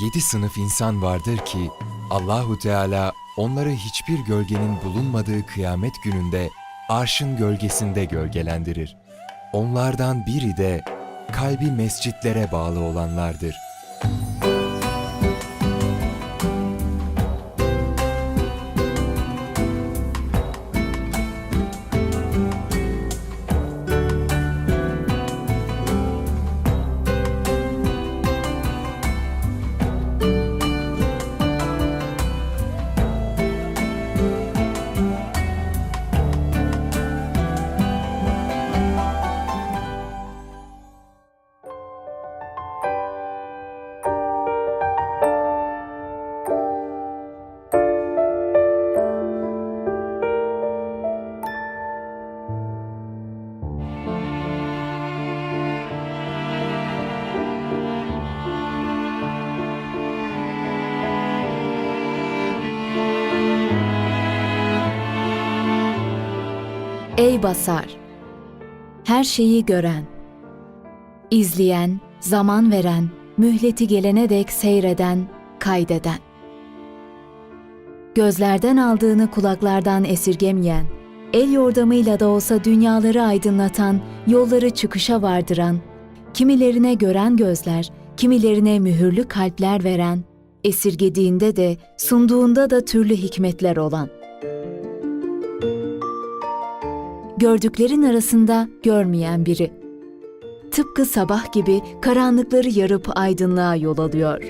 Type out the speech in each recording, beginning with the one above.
Yedi sınıf insan vardır ki Allahu Teala onları hiçbir gölgenin bulunmadığı kıyamet gününde arşın gölgesinde gölgelendirir. Onlardan biri de kalbi mescitlere bağlı olanlardır. Ey basar! Her şeyi gören, izleyen, zaman veren, mühleti gelene dek seyreden, kaydeden. Gözlerden aldığını kulaklardan esirgemeyen, el yordamıyla da olsa dünyaları aydınlatan, yolları çıkışa vardıran, kimilerine gören gözler, kimilerine mühürlü kalpler veren, esirgediğinde de, sunduğunda da türlü hikmetler olan.'' Gördüklerin arasında görmeyen biri. Tıpkı sabah gibi karanlıkları yarıp aydınlığa yol alıyor.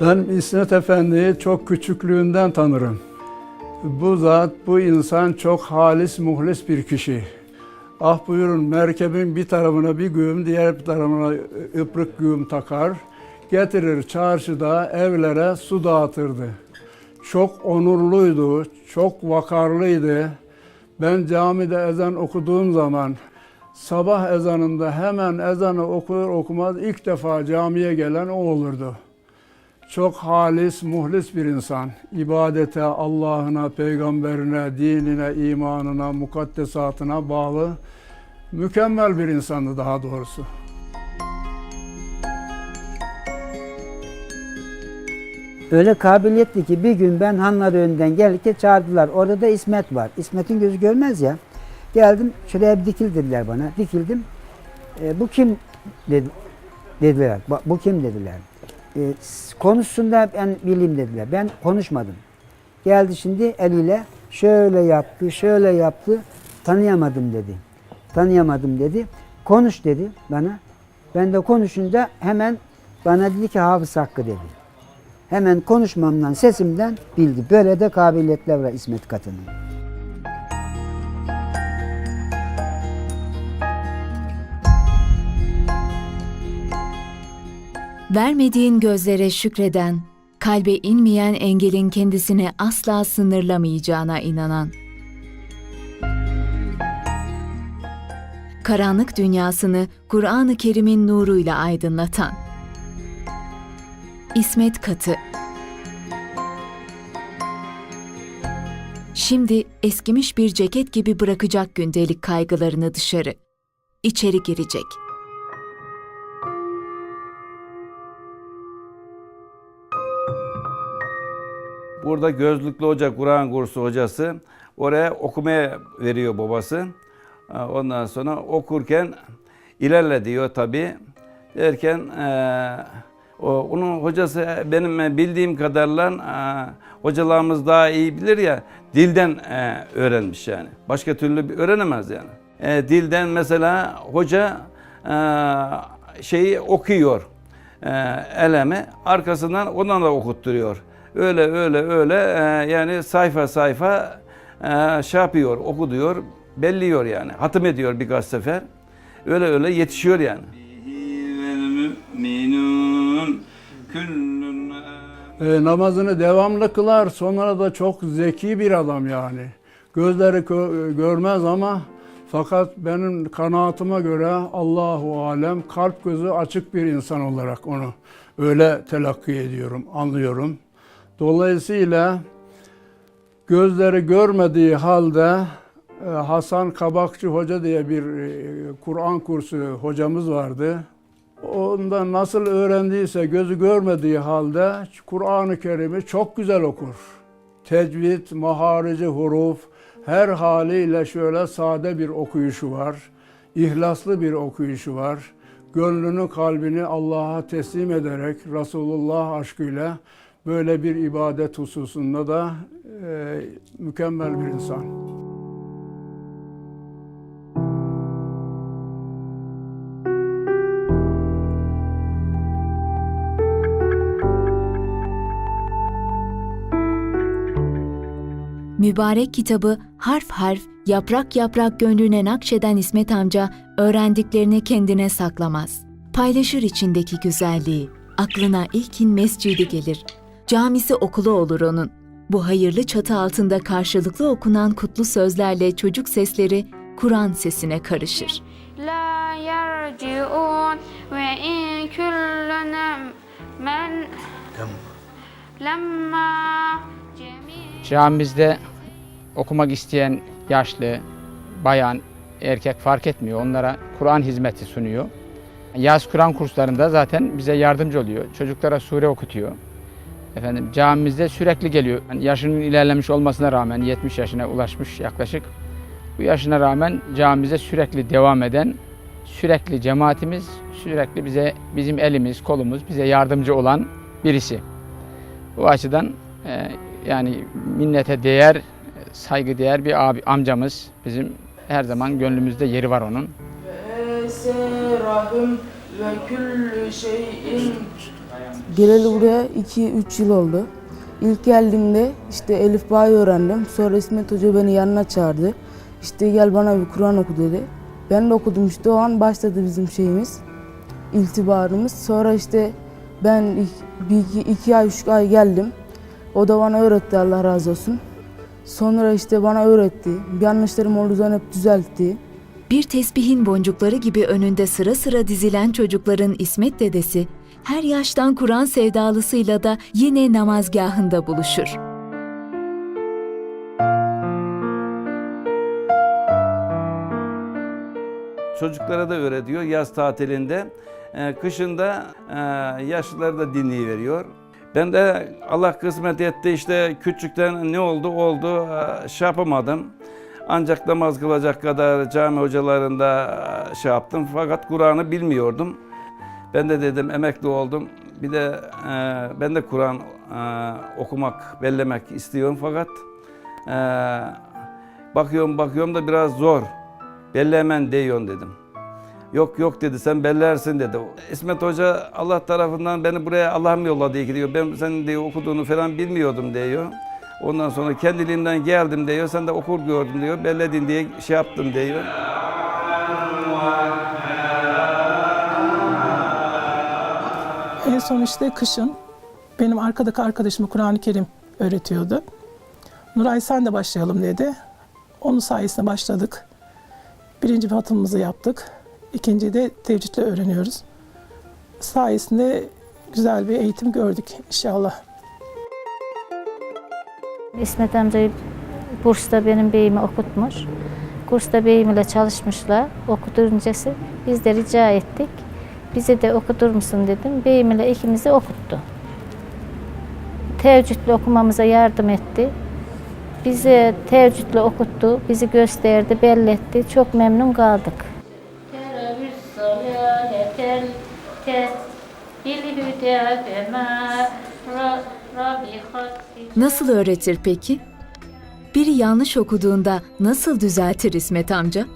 Ben İsmet Efendi'yi çok küçüklüğünden tanırım. Bu zat, bu insan çok halis, muhlis bir kişi. Ah buyurun merkebin bir tarafına bir güğüm, diğer bir tarafına ıpırık güğüm takar. Getirir çarşıda evlere su dağıtırdı. Çok onurluydu, çok vakarlıydı. Ben camide ezan okuduğum zaman sabah ezanında hemen ezanı okur okumaz ilk defa camiye gelen o olurdu. Çok halis, muhlis bir insan. İbadete, Allah'ına, peygamberine, dinine, imanına, mukaddesatına bağlı mükemmel bir insandı daha doğrusu. Öyle kabiliyetli ki bir gün ben hanlar önünden gelirken çağırdılar. Orada da İsmet var. İsmet'in gözü görmez ya. Geldim şuraya bir dikil dediler bana. Dikildim. E, bu kim dedi, dediler. "Bu- kim dediler. E, s- konuşsun da ben bileyim dediler. Ben konuşmadım. Geldi şimdi eliyle şöyle yaptı, şöyle yaptı. Tanıyamadım dedi. Tanıyamadım dedi. Konuş dedi bana. Ben de konuşunca hemen bana dedi ki hafız hakkı dedi. Hemen konuşmamdan, sesimden bildi. Böyle de kabiliyetler var İsmet Katı'nın. Vermediğin gözlere şükreden, kalbe inmeyen engelin kendisini asla sınırlamayacağına inanan. Karanlık dünyasını Kur'an-ı Kerim'in nuruyla aydınlatan. İsmet Katı Şimdi eskimiş bir ceket gibi bırakacak gündelik kaygılarını dışarı. İçeri girecek. Burada gözlüklü hoca, Kur'an kursu hocası. Oraya okumaya veriyor babası. Ha, Ondan sonra okurken ilerle diyor tabii. Derken eee, o, onun hocası benim bildiğim kadarıyla eee, hocalarımız daha iyi bilir ya dilden öğrenmiş yani. Başka türlü öğrenemez yani. Dilden mesela hoca şeyi okuyor e, elemi arkasından ondan da okutturuyor. Öyle öyle öyle e, yani sayfa sayfa e, şey yapıyor, okuduyor, belliyor yani. Hatım ediyor birkaç sefer. Öyle öyle yetişiyor yani. E, namazını devamlı kılar. Sonra da çok zeki bir adam yani. Gözleri görmez ama fakat benim kanaatime göre Allahu alem kalp gözü açık bir insan olarak onu öyle telakki ediyorum, anlıyorum. Dolayısıyla gözleri görmediği halde e, Hasan Kabakçı Hoca diye bir e, Kur'an kursu hocamız vardı. Ondan nasıl öğrendiyse gözü görmediği halde Kur'an-ı Kerim'i çok güzel okur. Tecvid, maharici huruf, her haliyle şöyle sade bir okuyuşu var. İhlaslı bir okuyuşu var. Gönlünü, kalbini Allah'a teslim ederek Resulullah aşkıyla böyle bir ibadet hususunda da e, mükemmel bir insan. mübarek kitabı harf harf, yaprak yaprak gönlüne nakşeden İsmet amca öğrendiklerini kendine saklamaz. Paylaşır içindeki güzelliği. Aklına ilkin mescidi gelir. Camisi okulu olur onun. Bu hayırlı çatı altında karşılıklı okunan kutlu sözlerle çocuk sesleri Kur'an sesine karışır. La yarciun ve in küllenem men lemma Camimizde okumak isteyen yaşlı, bayan, erkek fark etmiyor. Onlara Kur'an hizmeti sunuyor. Yaz Kur'an kurslarında zaten bize yardımcı oluyor. Çocuklara sure okutuyor. Efendim camimizde sürekli geliyor. Yani yaşının ilerlemiş olmasına rağmen 70 yaşına ulaşmış yaklaşık. Bu yaşına rağmen camimize sürekli devam eden, sürekli cemaatimiz, sürekli bize bizim elimiz, kolumuz bize yardımcı olan birisi. Bu açıdan e, yani minnete değer, saygı değer bir abi, amcamız. Bizim her zaman gönlümüzde yeri var onun. Geleli buraya 2-3 yıl oldu. İlk geldiğimde işte Elif Bağ'ı öğrendim. Sonra İsmet Hoca beni yanına çağırdı. İşte gel bana bir Kur'an oku dedi. Ben de okudum işte o an başladı bizim şeyimiz. İltibarımız. Sonra işte ben bir iki, iki ay, üç ay geldim. O da bana öğretti Allah razı olsun. Sonra işte bana öğretti. Yanlışlarım olduğu zaman hep düzeltti. Bir tesbihin boncukları gibi önünde sıra sıra dizilen çocukların İsmet dedesi, her yaştan Kur'an sevdalısıyla da yine namazgahında buluşur. Çocuklara da öğretiyor yaz tatilinde. Ee, kışında e, yaşlıları da dinleyiveriyor. Ben de Allah kısmet etti işte küçükten ne oldu oldu e, şey yapamadım. Ancak namaz kılacak kadar cami hocalarında e, şey yaptım fakat Kur'an'ı bilmiyordum. Ben de dedim emekli oldum. Bir de e, ben de Kur'an e, okumak, bellemek istiyorum fakat e, bakıyorum bakıyorum da biraz zor. Bellemen diyorsun dedim. Yok yok dedi sen bellersin dedi. İsmet Hoca Allah tarafından beni buraya Allah'ım yolladı ki diyor. Ben senin diyor okuduğunu falan bilmiyordum diyor. Ondan sonra kendiliğimden geldim diyor. Sen de okur gördüm diyor. Belledin diye şey yaptım diyor. en son işte kışın benim arkadaki arkadaşıma Kur'an-ı Kerim öğretiyordu. Nuray sen de başlayalım dedi. Onun sayesinde başladık. Birinci hatımımızı yaptık. İkinci de tevcidle öğreniyoruz. Sayesinde güzel bir eğitim gördük inşallah. İsmet amcayı Burs'ta benim beyimi okutmuş. Kursda beyimle çalışmışlar. Okuturuncası biz de rica ettik. Bize de okutur musun dedim. Beyimle ikimizi okuttu. Tevcütle okumamıza yardım etti. Bizi tevcütle okuttu, bizi gösterdi, belletti. Çok memnun kaldık. Nasıl öğretir peki? Biri yanlış okuduğunda nasıl düzeltir İsmet amca?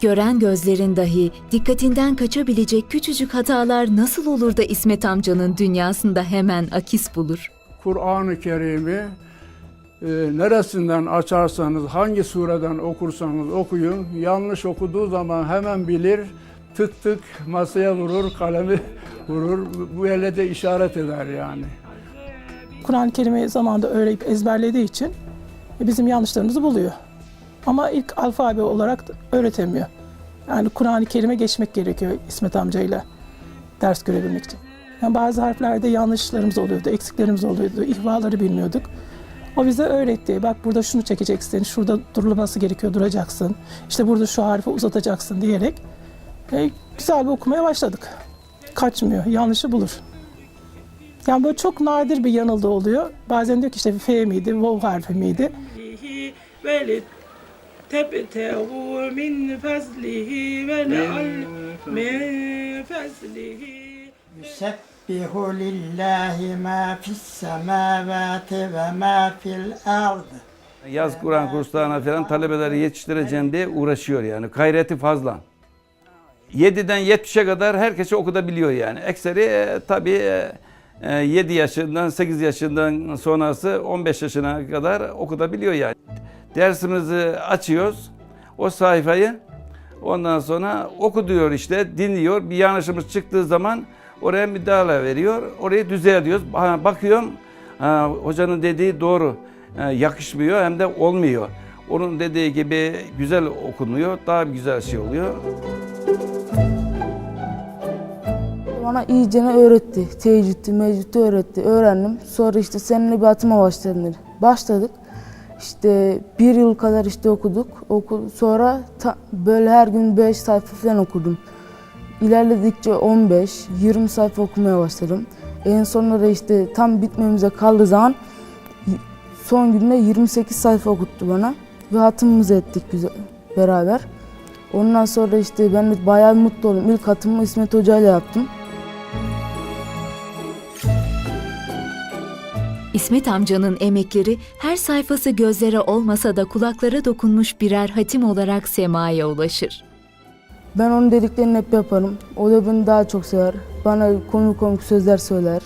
Gören gözlerin dahi dikkatinden kaçabilecek küçücük hatalar nasıl olur da İsmet amcanın dünyasında hemen akis bulur? Kur'an-ı Kerim'i e, neresinden açarsanız, hangi sureden okursanız okuyun, yanlış okuduğu zaman hemen bilir, tık tık masaya vurur, kalemi vurur, bu elle de işaret eder yani. Kur'an-ı Kerim'i zamanında öğrenip ezberlediği için bizim yanlışlarımızı buluyor. Ama ilk alfabe olarak öğretemiyor. Yani Kur'an-ı Kerim'e geçmek gerekiyor İsmet amcayla ders görebilmek için. Yani bazı harflerde yanlışlarımız oluyordu, eksiklerimiz oluyordu, ihvaları bilmiyorduk. O bize öğretti. Bak burada şunu çekeceksin, şurada durulması gerekiyor, duracaksın. İşte burada şu harfi uzatacaksın diyerek e, güzel bir okumaya başladık. Kaçmıyor, yanlışı bulur. Yani böyle çok nadir bir yanıldı oluyor. Bazen diyor ki işte F miydi, Vav harfi miydi? تبتغوا من فضله ولعل من فضله يسبح لله ما في السماوات وما في الأرض Yaz Kur'an kurslarına falan talebeleri yetiştireceğim diye uğraşıyor yani. Gayreti fazla. 7'den 70'e kadar herkesi okutabiliyor yani. Ekseri e, tabii e, 7 yaşından 8 yaşından sonrası 15 yaşına kadar okutabiliyor yani. Dersimizi açıyoruz. O sayfayı ondan sonra oku diyor işte dinliyor. Bir yanlışımız çıktığı zaman oraya müdahale veriyor. Orayı düzeltiyoruz. Bakıyorum hocanın dediği doğru. E, yakışmıyor hem de olmuyor. Onun dediği gibi güzel okunuyor. Daha güzel şey oluyor. Bana iyicene öğretti. Tecüttü, mecüttü öğretti. Öğrendim. Sonra işte seninle bir atıma başladım dedi. Başladık. İşte bir yıl kadar işte okuduk. Oku, sonra ta- böyle her gün 5 sayfa falan okudum. İlerledikçe 15, 20 sayfa okumaya başladım. En sonunda işte tam bitmemize kaldığı zaman son günde 28 sayfa okuttu bana. Ve hatımımızı ettik güzel, beraber. Ondan sonra işte ben de bayağı mutlu oldum. İlk hatımı İsmet Hoca ile yaptım. İsmet amcanın emekleri her sayfası gözlere olmasa da kulaklara dokunmuş birer hatim olarak semaya ulaşır. Ben onun dediklerini hep yaparım. O da beni daha çok sever. Bana komik komik sözler söyler.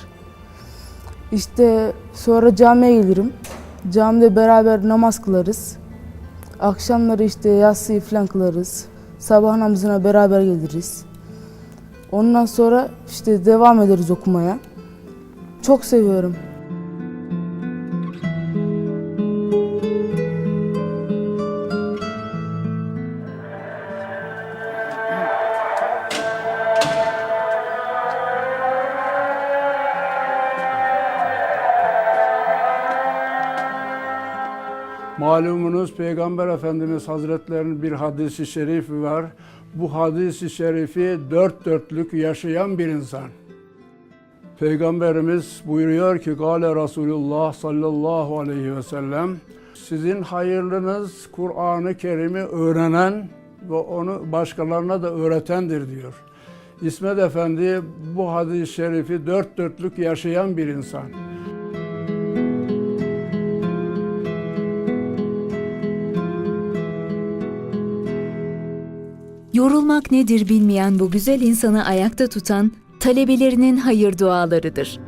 İşte sonra camiye gelirim. Camide beraber namaz kılarız. Akşamları işte yatsıyı falan kılarız. Sabah namazına beraber geliriz. Ondan sonra işte devam ederiz okumaya. Çok seviyorum. Malumunuz Peygamber Efendimiz Hazretlerinin bir hadisi şerifi var. Bu hadisi şerifi dört dörtlük yaşayan bir insan. Peygamberimiz buyuruyor ki Gale Resulullah sallallahu aleyhi ve sellem sizin hayırlınız Kur'an-ı Kerim'i öğrenen ve onu başkalarına da öğretendir diyor. İsmet Efendi bu hadis-i şerifi dört dörtlük yaşayan bir insan. Yorulmak nedir bilmeyen bu güzel insanı ayakta tutan talebelerinin hayır dualarıdır.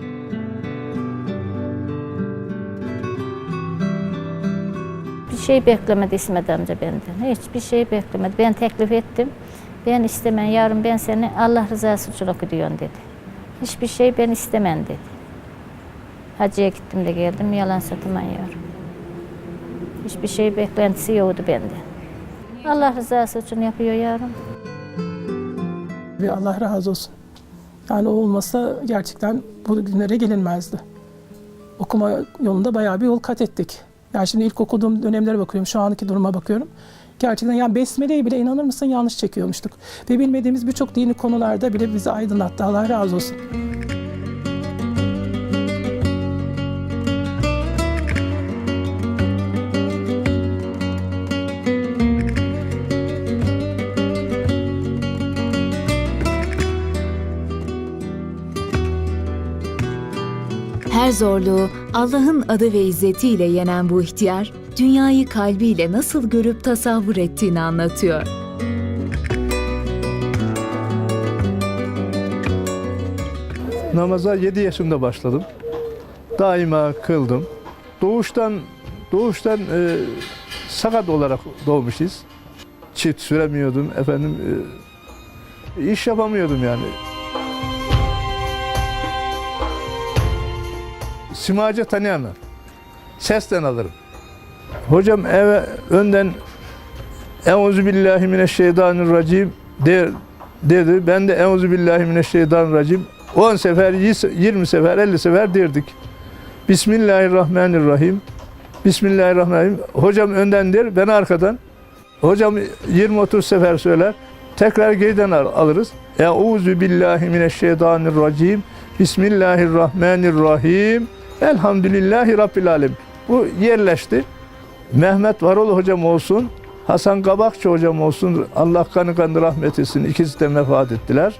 Bir şey beklemedi İsmet amca benden. Hiçbir şey beklemedi. Ben teklif ettim. Ben istemem yavrum ben seni Allah rızası için okuyorsun dedi. Hiçbir şey ben istemem dedi. Hacıya gittim de geldim yalan satımam yavrum. Hiçbir şey beklentisi yoktu benden. Allah rızası için yapıyor yavrum. Ve Allah razı olsun. Yani o olmasa gerçekten bu günlere gelinmezdi. Okuma yolunda bayağı bir yol kat ettik. Yani şimdi ilk okuduğum dönemlere bakıyorum, şu anki duruma bakıyorum. Gerçekten yani besmeleyi bile inanır mısın yanlış çekiyormuştuk. Ve bilmediğimiz birçok dini konularda bile bizi aydınlattı. Allah razı olsun. Zorluğu Allah'ın adı ve izzetiyle yenen bu ihtiyar, dünyayı kalbiyle nasıl görüp tasavvur ettiğini anlatıyor. Namaza 7 yaşımda başladım. Daima kıldım. Doğuştan doğuştan e, sakat olarak doğmuşuz. Çift süremiyordum efendim. e, iş yapamıyordum yani. Simaca tanıyanlar. Sesten alırım. Hocam eve önden Euzu billahi mineşşeytanirracim der, dedi. Ben de Euzu billahi mineşşeytanirracim 10 sefer, 20 sefer, 50 sefer derdik. Bismillahirrahmanirrahim. Bismillahirrahmanirrahim. Hocam önden der, ben arkadan. Hocam 20-30 sefer söyler. Tekrar geriden al- alırız. Euzu billahi mineşşeytanirracim. Bismillahirrahmanirrahim. Elhamdülillahi Rabbil alem. Bu yerleşti. Mehmet Varol hocam olsun, Hasan Kabakçı hocam olsun. Allah kanı kanı rahmet etsin. İkisi de vefat ettiler.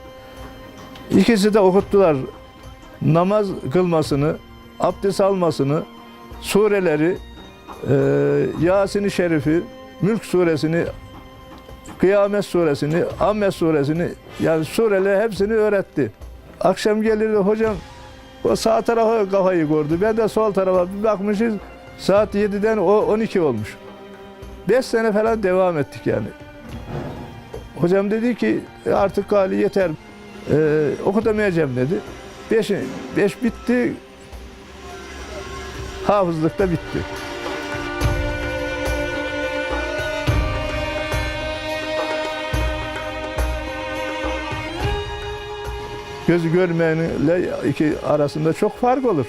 İkisi de okuttular. Namaz kılmasını, abdest almasını, sureleri, e, Yasin-i Şerif'i, Mülk suresini, Kıyamet suresini, Amme suresini, yani sureleri hepsini öğretti. Akşam gelirdi hocam, o sağ tarafa kafayı gördü. Ben de sol tarafa bir bakmışız, saat 7'den o 12 olmuş. 5 sene falan devam ettik yani. Hocam dedi ki "E, artık gali yeter, e, okutamayacağım dedi. 5 beş bitti, hafızlık da bitti. Gözü görmeyenle iki arasında çok fark olur.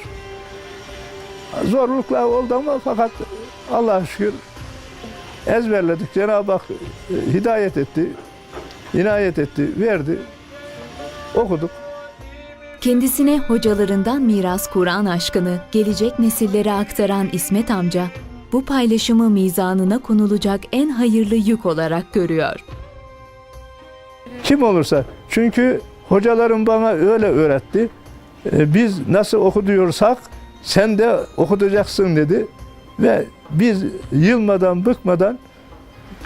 Zorluklar oldu ama fakat Allah'a şükür ezberledik. Cenab-ı Hak e, hidayet etti, inayet etti, verdi. Okuduk. Kendisine hocalarından miras Kur'an aşkını gelecek nesillere aktaran İsmet amca, bu paylaşımı mizanına konulacak en hayırlı yük olarak görüyor. Kim olursa. Çünkü hocalarım bana öyle öğretti. E, Biz nasıl okuduyorsak sen de okutacaksın dedi. Ve biz yılmadan, bıkmadan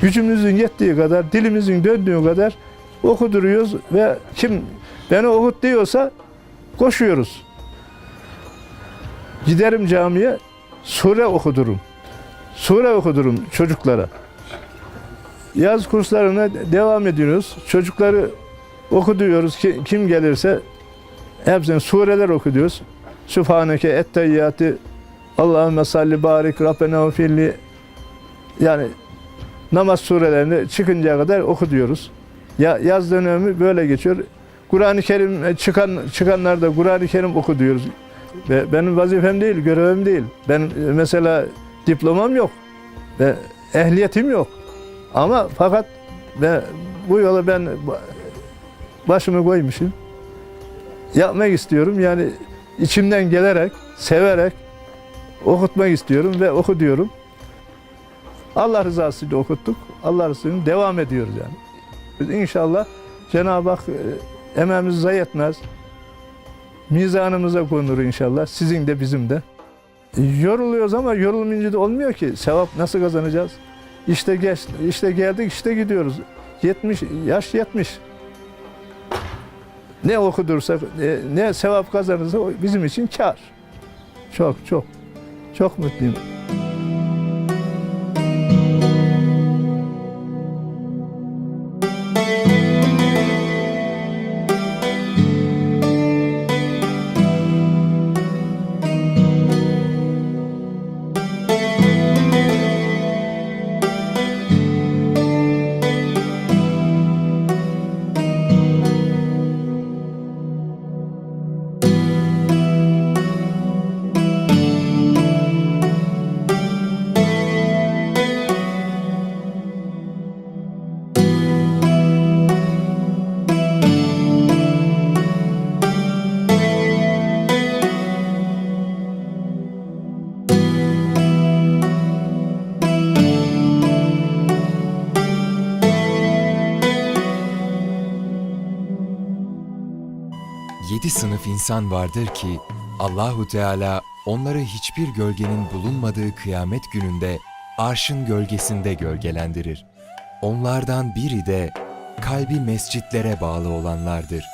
gücümüzün yettiği kadar, dilimizin döndüğü kadar okuduruyoruz ve kim beni okut diyorsa koşuyoruz. Giderim camiye sure okudurum. Sure okudurum çocuklara. Yaz kurslarına devam ediyoruz. Çocukları okuduyoruz. Ki- Kim gelirse hepsine sureler okuyoruz. Sübhaneke etteyyatı Allahümme salli barik Rabbena filli yani namaz surelerini çıkıncaya kadar okuduyoruz. Ya, yaz dönemi böyle geçiyor. Kur'an-ı Kerim çıkan çıkanlar da Kur'an-ı Kerim okuduyoruz. Ve benim vazifem değil, görevim değil. Ben mesela diplomam yok. Ve ehliyetim yok. Ama fakat ve bu yola ben başımı koymuşum. Yapmak istiyorum. Yani içimden gelerek, severek okutmak istiyorum ve oku diyorum. Allah rızasıyla okuttuk. Allah rızasıyla devam ediyoruz yani. Biz inşallah Cenab-ı Hak e, emeğimizi zayi etmez. Mizanımıza konur inşallah. Sizin de bizim de. Yoruluyoruz ama yorulmayınca da olmuyor ki. Sevap nasıl kazanacağız? İşte geç, işte geldik, işte gidiyoruz. 70 yaş 70. Ne okudursak, ne, ne sevap kazanırsa bizim için kar. Çok çok çok mutluyum. Sınıf insan vardır ki Allahu Teala onları hiçbir gölgenin bulunmadığı kıyamet gününde arşın gölgesinde gölgelendirir. Onlardan biri de kalbi mescitlere bağlı olanlardır.